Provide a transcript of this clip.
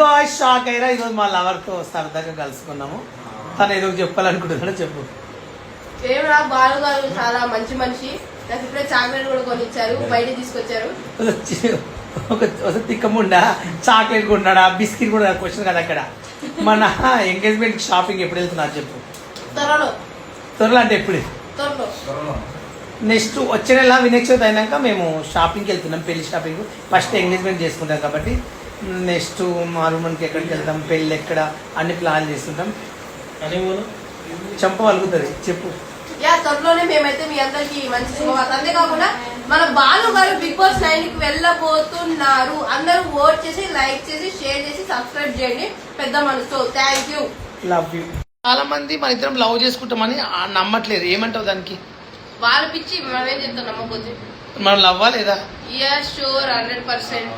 Guy shock అయినా ఈరోజు మా లవర్తో సరదాగా కలుసుకున్నాము. తను ఏదో చెప్పాలనుకుంటున్నాడు చెప్పు. ఏమరా బాలు గారు చాలా మంచి మనిషి. నాకు ఇప్పుడే చాక్లెట్ కూడా కొనిచ్చారు బయట తీసుకొచ్చారు. వచ్చి ఒక ఒక తిక్కముండా చాక్లెట్ కొన్నాడా బిస్కెట్ కూడా క్వశ్చన్ కదా అక్కడ. మన ఎంగేజ్మెంట్ షాపింగ్ ఎప్పుడు వెళ్తున్నారు చెప్పు. త్వరలో. త్వరలో అంటే ఎప్పుడు? త్వరలో. నెక్స్ట్ వచ్చే నెల వినాయక చవితి అయినాక మేము షాపింగ్కి వెళ్తున్నాం పెళ్ళి షాపింగ్ ఫస్ట్ ఎంగేజ్మెంట్ చేసుకుంటాం కాబట్టి. నెక్స్ట్ మారుమన్కి ఎక్కడికి వెళ్తాం పెళ్ళి ఎక్కడ అన్ని ప్లాన్ చేస్తుంటాం. చంప వలుగుతుంది చెప్పు. యా త్వరలోనే మేమైతే మీ అందరికి మంచి శుభవార్త. అంతేకాకుండా మన బాలు గారు బిగ్ బాస్ నైన్కి వెళ్ళబోతున్నారు. అందరూ ఓట్ చేసి లైక్ చేసి షేర్ చేసి సబ్స్క్రైబ్ చేయండి. పెద్ద మనసుతో. Thank you. Love you. చాలా మంది మన ఇద్దరం లవ్ చేసుకుంటామని నమ్మట్లేదు. ఏమంటావు దానికి? వాళ్ళ పిచ్చి మనం ఏం చెప్తాం నమ్మకపోతే? మనం లవ్వా లేదా? Yeah sure hundred percent.